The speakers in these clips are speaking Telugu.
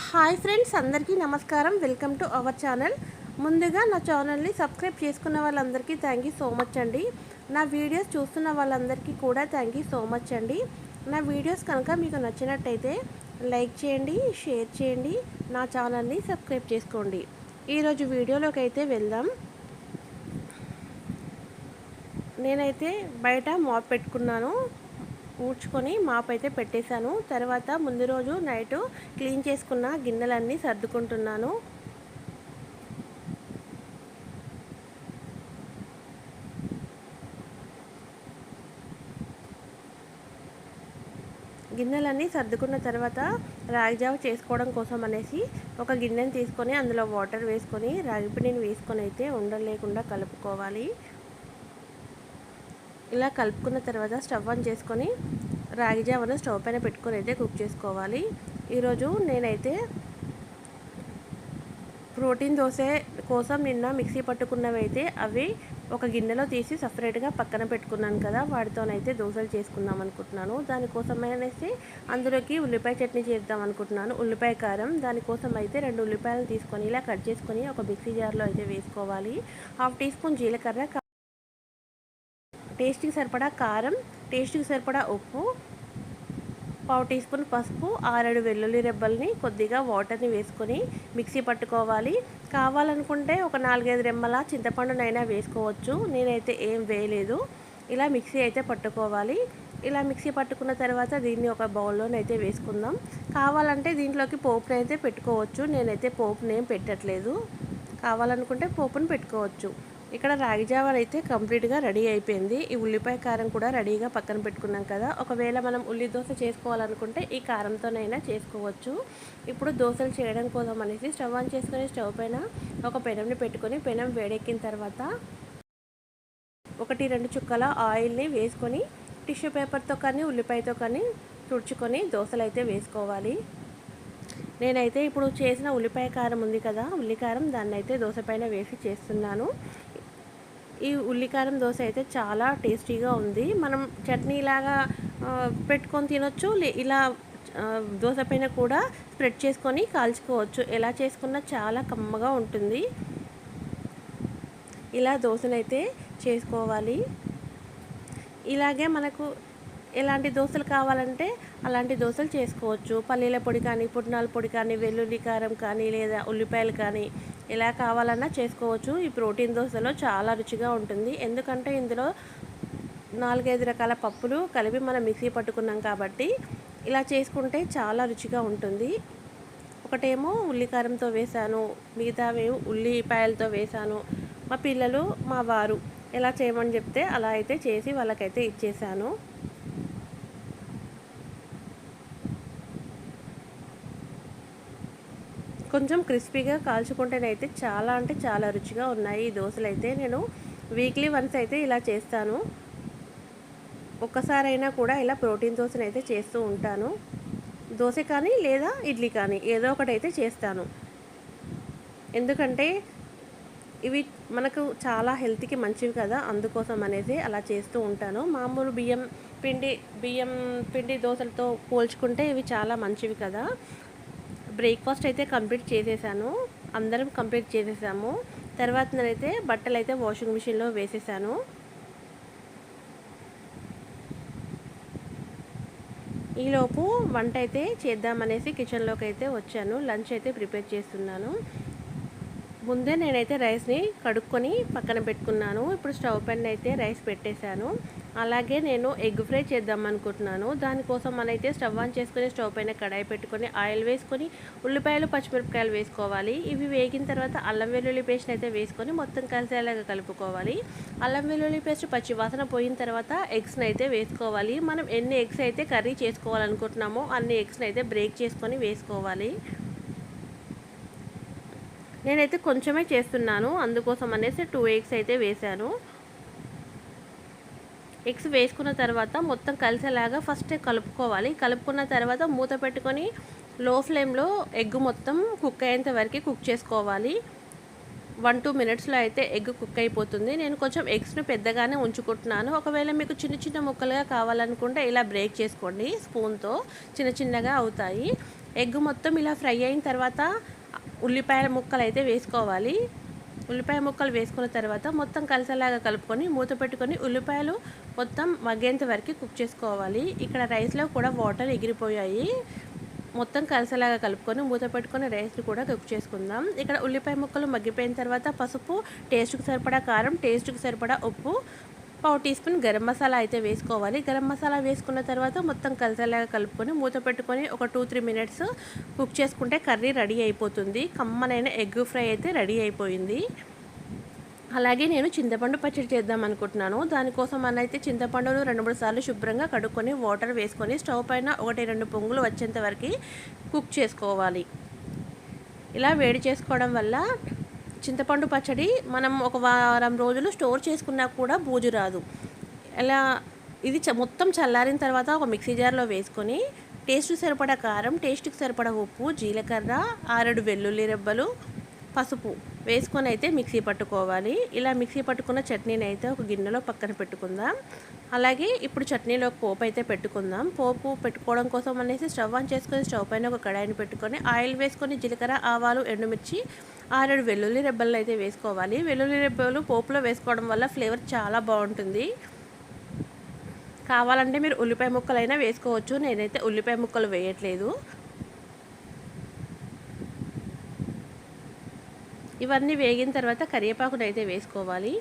హాయ్ ఫ్రెండ్స్ అందరికీ నమస్కారం. Welcome to our channel. ముందుగా నా ఛానల్ని సబ్స్క్రైబ్ చేసుకున్న వాళ్ళందరికీ థ్యాంక్ యూ సో మచ్ అండి. నా వీడియోస్ చూస్తున్న వాళ్ళందరికీ కూడా థ్యాంక్ యూ సో మచ్ అండి. నా వీడియోస్ కనుక మీకు నచ్చినట్టయితే లైక్ చేయండి షేర్ చేయండి నా ఛానల్ని సబ్స్క్రైబ్ చేసుకోండి. ఈరోజు వీడియోలోకి అయితే వెళ్దాం. నేనైతే బయట మాప్ పెట్టుకున్నాను. ఊడ్చుకొని మాప్ అయితే పెట్టేశాను. తర్వాత ముందు రోజు నైట్ క్లీన్ చేసుకున్న గిన్నెలన్నీ సర్దుకుంటున్నాను. గిన్నెలన్నీ సర్దుకున్న తర్వాత రాగిజావ చేసుకోవడం కోసం అనేసి ఒక గిన్నెని తీసుకొని అందులో వాటర్ వేసుకొని రాగి పిండిని వేసుకొని అయితే ఉండలేకుండా కలుపుకోవాలి. ఇలా కలుపుకున్న తర్వాత స్టవ్ ఆన్ చేసుకొని రాగి జావను స్టవ్ పైన పెట్టుకొని అయితే కుక్ చేసుకోవాలి. ఈరోజు నేనైతే ప్రోటీన్ దోశ కోసం నిన్న మిక్సీ పట్టుకున్నవి అయితే అవి ఒక గిన్నెలో తీసి సపరేట్గా పక్కన పెట్టుకున్నాను కదా వాటితోనైతే దోశలు చేసుకుందాం అనుకుంటున్నాను. దానికోసం అనేసి అందులోకి ఉల్లిపాయ చట్నీ చేద్దాం అనుకుంటున్నాను. ఉల్లిపాయ కారం దానికోసం అయితే రెండు ఉల్లిపాయలు తీసుకొని ఇలా కట్ చేసుకొని ఒక మిక్సీ జార్లో అయితే వేసుకోవాలి. హాఫ్ టీ స్పూన్ జీలకర్ర టేస్ట్కి సరిపడా కారం టేస్ట్కి సరిపడా ఉప్పు పావు టీ స్పూన్ పసుపు ఆరేడు వెల్లుల్లి రెబ్బల్ని కొద్దిగా వాటర్ని వేసుకొని మిక్సీ పట్టుకోవాలి. కావాలనుకుంటే ఒక నాలుగైదు రెమ్మల చింతపండునైనా వేసుకోవచ్చు. నేనైతే ఏం వేయలేదు. ఇలా మిక్సీ అయితే పట్టుకోవాలి. ఇలా మిక్సీ పట్టుకున్న తర్వాత దీన్ని ఒక బౌల్లోనైతే వేసుకుందాం. కావాలంటే దీంట్లోకి పోపుని అయితే పెట్టుకోవచ్చు. నేనైతే పోపుని ఏం పెట్టట్లేదు. కావాలనుకుంటే పోపుని పెట్టుకోవచ్చు. ఇక్కడ రాగి జావర్ అయితే కంప్లీట్గా రెడీ అయిపోయింది. ఈ ఉల్లిపాయ కారం కూడా రెడీగా పక్కన పెట్టుకున్నాం కదా. ఒకవేళ మనం ఉల్లి దోశ చేసుకోవాలనుకుంటే ఈ కారంతోనైనా చేసుకోవచ్చు. ఇప్పుడు దోశలు చేయడం కోసం అనేసి స్టవ్ ఆన్ చేసుకొని స్టవ్ పైన ఒక పెనంని పెట్టుకొని పెనం వేడెక్కిన తర్వాత ఒకటి రెండు చుక్కల ఆయిల్ని వేసుకొని టిష్యూ పేపర్తో కానీ ఉల్లిపాయతో కానీ తుడుచుకొని దోశలు అయితే వేసుకోవాలి. నేనైతే ఇప్పుడు చేసిన ఉల్లిపాయ కారం ఉంది కదా ఉల్లికారం దాన్ని అయితే దోశ పైన వేసి చేస్తున్నాను. ఈ ఉల్లికారం దోశ అయితే చాలా టేస్టీగా ఉంది. మనం చట్నీ ఇలాగా పెట్టుకొని తినొచ్చు ఇలా దోశ పైన కూడా స్ప్రెడ్ చేసుకొని కాల్చుకోవచ్చు. ఎలా చేసుకున్నా చాలా కమ్మగా ఉంటుంది. ఇలా దోశనైతే చేసుకోవాలి. ఇలాగే మనకు ఎలాంటి దోశలు కావాలంటే అలాంటి దోశలు చేసుకోవచ్చు. పల్లీల పొడి కానీ పుట్నాల పొడి కానీ వెల్లుల్లి కారం కానీ లేదా ఉల్లిపాయలు కానీ ఎలా కావాలన్నా చేసుకోవచ్చు. ఈ ప్రోటీన్ దోశలో చాలా రుచిగా ఉంటుంది. ఎందుకంటే ఇందులో నాలుగైదు రకాల పప్పులు కలిపి మనం మిక్సీ పట్టుకున్నాం కాబట్టి ఇలా చేసుకుంటే చాలా రుచిగా ఉంటుంది. ఒకటేమో ఉల్లికారంతో వేశాను మిగతావి ఉల్లిపాయలతో వేశాను మా పిల్లలు మా వారు ఎలా చేయమని చెప్తే అలా అయితే చేసి వాళ్ళకైతే ఇచ్చేసాను. కొంచెం క్రిస్పీగా కాల్చుకుంటేనైతే చాలా అంటే చాలా రుచిగా ఉన్నాయి ఈ దోశలు అయితే నేను వీక్లీ వన్స్ అయితే ఇలా చేస్తాను. ఒక్కసారైనా కూడా ఇలా ప్రోటీన్ దోశను అయితే చేస్తూ ఉంటాను. దోశ కానీ లేదా ఇడ్లీ కానీ ఏదో ఒకటి అయితే చేస్తాను. ఎందుకంటే ఇవి మనకు చాలా హెల్త్కి మంచివి కదా అందుకోసం అనేది అలా చేస్తూ ఉంటాను. మామూలు బియ్యం పిండి బియ్యం పిండి దోశలతో పోల్చుకుంటే ఇవి చాలా మంచివి కదా. బ్రేక్ఫాస్ట్ అయితే కంప్లీట్ చేసేసాను. అందరం కంప్లీట్ చేసేసాము. తర్వాత నేనైతే బట్టలు అయితే వాషింగ్ మిషన్లో వేసేసాను. ఈలోపు వంట అయితే చేద్దామనేసి కిచెన్లోకి అయితే వచ్చాను. లంచ్ అయితే ప్రిపేర్ చేస్తున్నాను. ముందే నేనైతే రైస్ని కడుక్కొని పక్కన పెట్టుకున్నాను. ఇప్పుడు స్టవ్ పైన అయితే రైస్ పెట్టేశాను. అలాగే నేను ఎగ్ ఫ్రై చేద్దాం అనుకుంటున్నాను. దానికోసం మనైతే స్టవ్ ఆన్ చేసుకొని స్టవ్ పైన కడాయి పెట్టుకొని ఆయిల్ వేసుకొని ఉల్లిపాయలు పచ్చిమిరపకాయలు వేసుకోవాలి. ఇవి వేగిన తర్వాత అల్లం వెల్లుల్లి పేస్ట్ అయితే వేసుకొని మొత్తం కలిసేలాగా కలుపుకోవాలి. అల్లం వెల్లుల్లి పేస్ట్ పచ్చి వాసన పోయిన తర్వాత ఎగ్స్ని అయితే వేసుకోవాలి. మనం ఎన్ని ఎగ్స్ అయితే కర్రీ చేసుకోవాలనుకుంటున్నామో అన్ని ఎగ్స్ని అయితే బ్రేక్ చేసుకొని వేసుకోవాలి. నేనైతే కొంచెమే చేస్తున్నాను. అందుకోసం అనేసి టూ ఎగ్స్ అయితే వేశాను. ఎగ్స్ వేసుకున్న తర్వాత మొత్తం కలిసేలాగా ఫస్ట్ కలుపుకోవాలి. కలుపుకున్న తర్వాత మూత పెట్టుకొని లో ఫ్లేమ్లో ఎగ్ మొత్తం కుక్ అయ్యేంత వరకు కుక్ చేసుకోవాలి. వన్ టూ మినిట్స్లో అయితే ఎగ్ కుక్ అయిపోతుంది. నేను కొంచెం ఎగ్స్ను పెద్దగానే ఉంచుకుంటున్నాను. ఒకవేళ మీకు చిన్న చిన్న ముక్కలుగా కావాలనుకుంటే ఇలా బ్రేక్ చేసుకోండి. స్పూన్తో చిన్న చిన్నగా అవుతాయి. ఎగ్ మొత్తం ఇలా ఫ్రై అయిన తర్వాత ఉల్లిపాయల ముక్కలు అయితే వేసుకోవాలి. ఉల్లిపాయ ముక్కలు వేసుకున్న తర్వాత మొత్తం కలిసేలాగా కలుపుకొని మూత పెట్టుకొని ఉల్లిపాయలు మొత్తం మగ్గేంత వరకు కుక్ చేసుకోవాలి. ఇక్కడ రైస్లో కూడా వాటర్ ఎగిరిపోయాయి. మొత్తం కలిసేలాగా కలుపుకొని మూత పెట్టుకొని రైస్ని కూడా కుక్ చేసుకుందాం. ఇక్కడ ఉల్లిపాయ ముక్కలు మగ్గిపోయిన తర్వాత పసుపు టేస్ట్కి సరిపడా కారం టేస్ట్కి సరిపడా ఉప్పు పావు టీ స్పూన్ గరం మసాలా అయితే వేసుకోవాలి. గరం మసాలా వేసుకున్న తర్వాత మొత్తం కలిసేలాగా కలుపుకొని మూత పెట్టుకొని ఒక టూ త్రీ మినిట్స్ కుక్ చేసుకుంటే కర్రీ రెడీ అయిపోతుంది. కమ్మనైన ఎగ్ ఫ్రై అయితే రెడీ అయిపోయింది. అలాగే నేను చింతపండు పచ్చడి చేద్దాం అనుకుంటున్నాను. దానికోసం అయితే చింతపండును రెండు మూడు సార్లు శుభ్రంగా కడుక్కొని వాటర్ వేసుకొని స్టవ్ పైన ఒకటి రెండు పొంగులు వచ్చేంత వరకు కుక్ చేసుకోవాలి. ఇలా వేడి చేసుకోవడం వల్ల చింతపండు పచ్చడి మనం ఒక వారం రోజులు స్టోర్ చేసుకున్నా కూడా బూజు రాదు. అలా ఇది మొత్తం చల్లారిన తర్వాత ఒక మిక్సీ జార్లో వేసుకొని టేస్ట్ సరిపడా కారం టేస్ట్కి సరిపడా ఉప్పు జీలకర్ర ఆరెడు వెల్లుల్లి రెబ్బలు పసుపు వేసుకొని అయితే మిక్సీ పట్టుకోవాలి. ఇలా మిక్సీ పట్టుకున్న చట్నీని అయితే ఒక గిన్నెలో పక్కన పెట్టుకుందాం. అలాగే ఇప్పుడు చట్నీలో పోపు అయితే పెట్టుకుందాం. పోపు పెట్టుకోవడం కోసం అనేసి స్టవ్ ఆన్ చేసుకొని స్టవ్ పైన ఒక కడాయిని పెట్టుకొని ఆయిల్ వేసుకొని జీలకర్ర ఆవాలు ఎండుమిర్చి ఆరేడు వెల్లుల్లి రెబ్బలు అయితే వేసుకోవాలి. వెల్లుల్లి రెబ్బలు పోపులో వేసుకోవడం వల్ల ఫ్లేవర్ చాలా బాగుంటుంది. కావాలంటే మీరు ఉల్లిపాయ ముక్కలైనా వేసుకోవచ్చు. నేనైతే ఉల్లిపాయ ముక్కలు వేయట్లేదు. ఇవన్నీ వేగిన తర్వాత కరివేపాకును అయితే వేసుకోవాలి.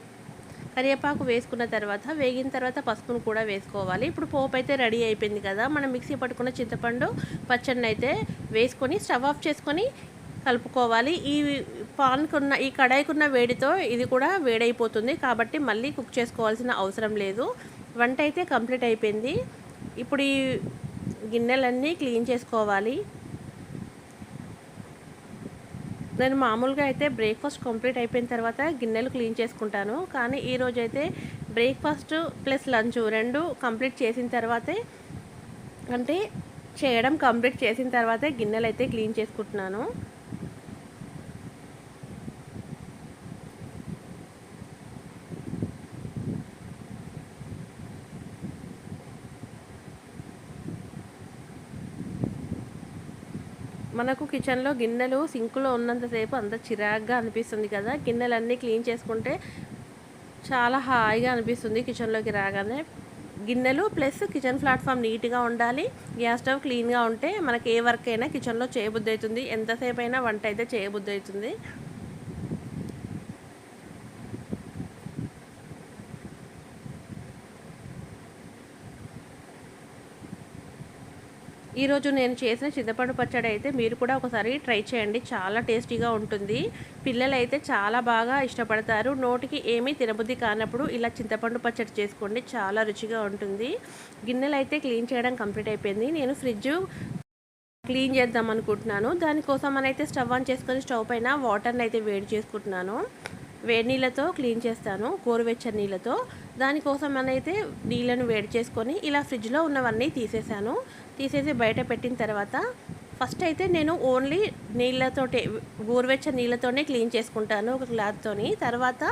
కరివేపాకు వేసుకున్న తర్వాత వేగిన తర్వాత పసుపును కూడా వేసుకోవాలి. ఇప్పుడు పోపు అయితే రెడీ అయిపోయింది కదా. మనం మిక్సీ పట్టుకున్న చింతపండు పచ్చడిని అయితే వేసుకొని స్టవ్ ఆఫ్ చేసుకొని కలుపుకోవాలి. ఈ పాన్కున్న ఈ కడాయికున్న వేడితో ఇది కూడా వేడైపోతుంది. కాబట్టి మళ్ళీ కుక్ చేసుకోవాల్సిన అవసరం లేదు. వంట అయితే కంప్లీట్ అయిపోయింది. ఇప్పుడు ఈ గిన్నెలన్నీ క్లీన్ చేసుకోవాలి. నేను మామూలుగా అయితే బ్రేక్ఫాస్ట్ కంప్లీట్ అయిపోయిన తర్వాత గిన్నెలు క్లీన్ చేసుకుంటాను. కానీ ఈరోజు అయితే బ్రేక్ఫాస్ట్ ప్లస్ లంచ్ రెండు కంప్లీట్ చేసిన తర్వాతే అంటే చేయడం కంప్లీట్ చేసిన తర్వాతే గిన్నెలు అయితే క్లీన్ చేసుకుంటున్నాను. మనకు కిచెన్లో గిన్నెలు సింకులో ఉన్నంతసేపు అంత చిరాగ్గా అనిపిస్తుంది కదా. గిన్నెలన్నీ క్లీన్ చేసుకుంటే చాలా హాయిగా అనిపిస్తుంది కిచెన్లోకి రాగానే. గిన్నెలు ప్లస్ కిచెన్ ప్లాట్ఫామ్ నీట్గా ఉండాలి. గ్యాస్ స్టవ్ క్లీన్గా ఉంటే మనకి ఏ వర్క్ అయినా కిచెన్లో చేయబుద్ధి అవుతుంది. ఎంతసేపు అయినా వంట అయితే చేయబుద్ధి అవుతుంది. ఈరోజు నేను చేసిన చింతపండు పచ్చడి అయితే మీరు కూడా ఒకసారి ట్రై చేయండి. చాలా టేస్టీగా ఉంటుంది. పిల్లలు అయితే చాలా బాగా ఇష్టపడతారు. నోటికి ఏమీ తినబుద్ధి కానప్పుడు ఇలా చింతపండు పచ్చడి చేసుకోండి. చాలా రుచిగా ఉంటుంది. గిన్నెలు అయితే క్లీన్ చేయడం కంప్లీట్ అయిపోయింది. నేను ఫ్రిడ్జ్ క్లీన్ చేద్దాం అనుకుంటున్నాను. దానికోసం అయితే స్టవ్ ఆన్ చేసుకొని స్టవ్ పైన వాటర్ని అయితే వేడి చేసుకుంటున్నాను. వేడి నీళ్ళతో క్లీన్ చేస్తాను గోరువెచ్చని నీళ్ళతో. దానికోసం అయితే నీళ్ళను వేడి చేసుకొని ఇలా ఫ్రిడ్జ్లో ఉన్నవన్నీ తీసేసాను. తీసేసి బయట పెట్టిన తర్వాత ఫస్ట్ అయితే నేను ఓన్లీ నీళ్ళతోటే గోరువెచ్చని నీళ్ళతోనే క్లీన్ చేసుకుంటాను ఒక క్లాత్తోని. తర్వాత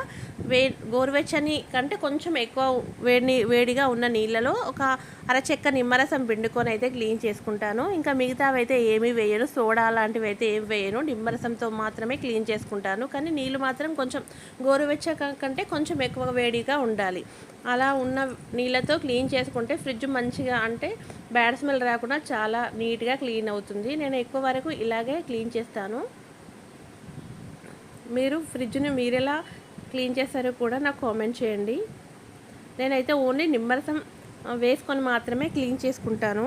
వే గోరువెచ్చని కంటే కొంచెం ఎక్కువ వేడి వేడిగా ఉన్న నీళ్ళలో ఒక అరచెక్క నిమ్మరసం పిండుకొని అయితే క్లీన్ చేసుకుంటాను. ఇంకా మిగతావైతే ఏమీ వేయను. సోడా లాంటివి అయితే ఏమి వేయను. నిమ్మరసంతో మాత్రమే క్లీన్ చేసుకుంటాను. కానీ నీళ్ళు మాత్రం కొంచెం గోరువెచ్చ కంటే కొంచెం ఎక్కువ వేడిగా ఉండాలి. అలా ఉన్న నీళ్ళతో క్లీన్ చేసుకుంటే ఫ్రిడ్జ్ మంచిగా అంటే బ్యాడ్ స్మెల్ రాకుండా చాలా నీట్గా క్లీన్ అవుతుంది. నేను ఎక్కువ వరకు ఇలాగే క్లీన్ చేస్తాను. మీరు ఫ్రిడ్జ్ని మీరెలా క్లీన్ చేస్తారో కూడా నాకు కామెంట్ చేయండి. నేనైతే ఓన్లీ నిమ్మరసం వేసుకొని మాత్రమే క్లీన్ చేసుకుంటాను.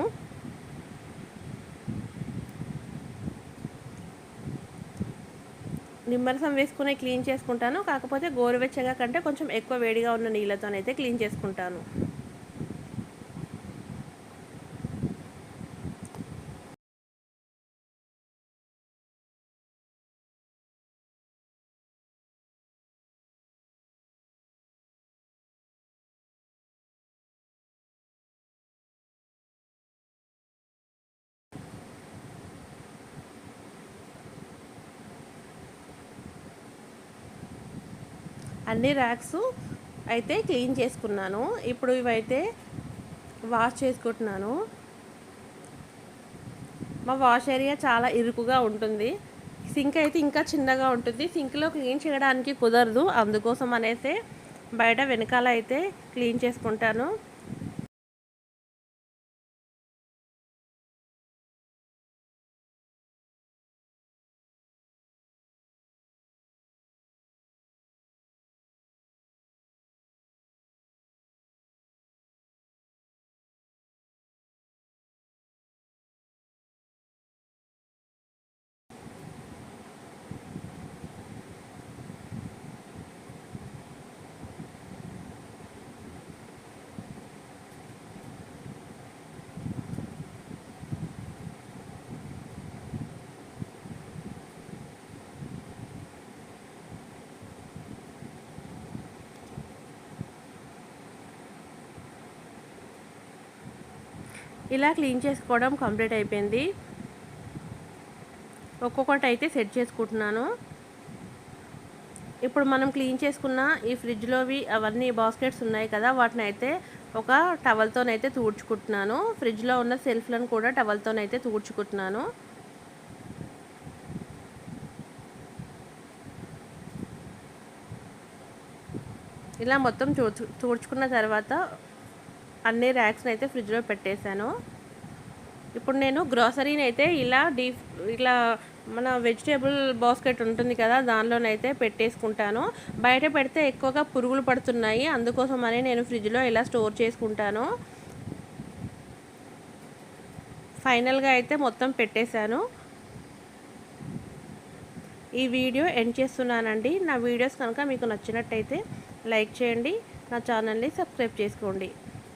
నిమ్మరసం వేసుకునే క్లీన్ చేసుకుంటాను. కాకపోతే గోరువెచ్చగా కంటే కొంచెం ఎక్కువ వేడిగా ఉన్న నీళ్ళతోనైతే క్లీన్ చేసుకుంటాను. అన్ని ర్యాక్స్ అయితే క్లీన్ చేసుకున్నాను. ఇప్పుడు ఇవైతే వాష్ చేసుకుంటున్నాను. మా వాష్ ఏరియా చాలా ఇరుకుగా ఉంటుంది. సింక్ అయితే ఇంకా చిన్నగా ఉంటుంది. సింక్లో క్లీన్ చేయడానికి కుదరదు. అందుకోసం అనేసి బయట వెనకాల అయితే క్లీన్ చేసుకుంటాను. ఇలా క్లీన్ చేసుకోవడం కంప్లీట్ అయిపోయింది. ఒక్కొక్కటి అయితే సెట్ చేసుకుంటున్నాను. ఇప్పుడు మనం క్లీన్ చేసుకున్న ఈ ఫ్రిడ్జ్లోవి అవన్నీ బాస్కెట్స్ ఉన్నాయి కదా వాటిని అయితే ఒక టవల్తోనైతే తూడ్చుకుంటున్నాను. ఫ్రిడ్జ్లో ఉన్న సెల్ఫ్లను కూడా టవల్తోనైతే తూడ్చుకుంటున్నాను. ఇలా మొత్తం తూడ్చు తూడ్చుకున్న తర్వాత అన్ని ర్యాక్స్ని అయితే ఫ్రిడ్జ్లో పెట్టేశాను. ఇప్పుడు నేను గ్రోసరీని అయితే ఇలా డీప్ ఇలా మన వెజిటేబుల్ బాస్కెట్ ఉంటుంది కదా దానిలోనైతే పెట్టేసుకుంటాను. బయట పెడితే ఎక్కువగా పురుగులు పడుతున్నాయి అందుకోసమని నేను ఫ్రిడ్జ్లో ఇలా స్టోర్ చేసుకుంటాను. ఫైనల్గా అయితే మొత్తం పెట్టేశాను. ఈ వీడియో ఎండ్ చేస్తున్నానండి. నా వీడియోస్ కనుక మీకు నచ్చినట్టయితే లైక్ చేయండి నా ఛానల్ని సబ్స్క్రైబ్ చేసుకోండి.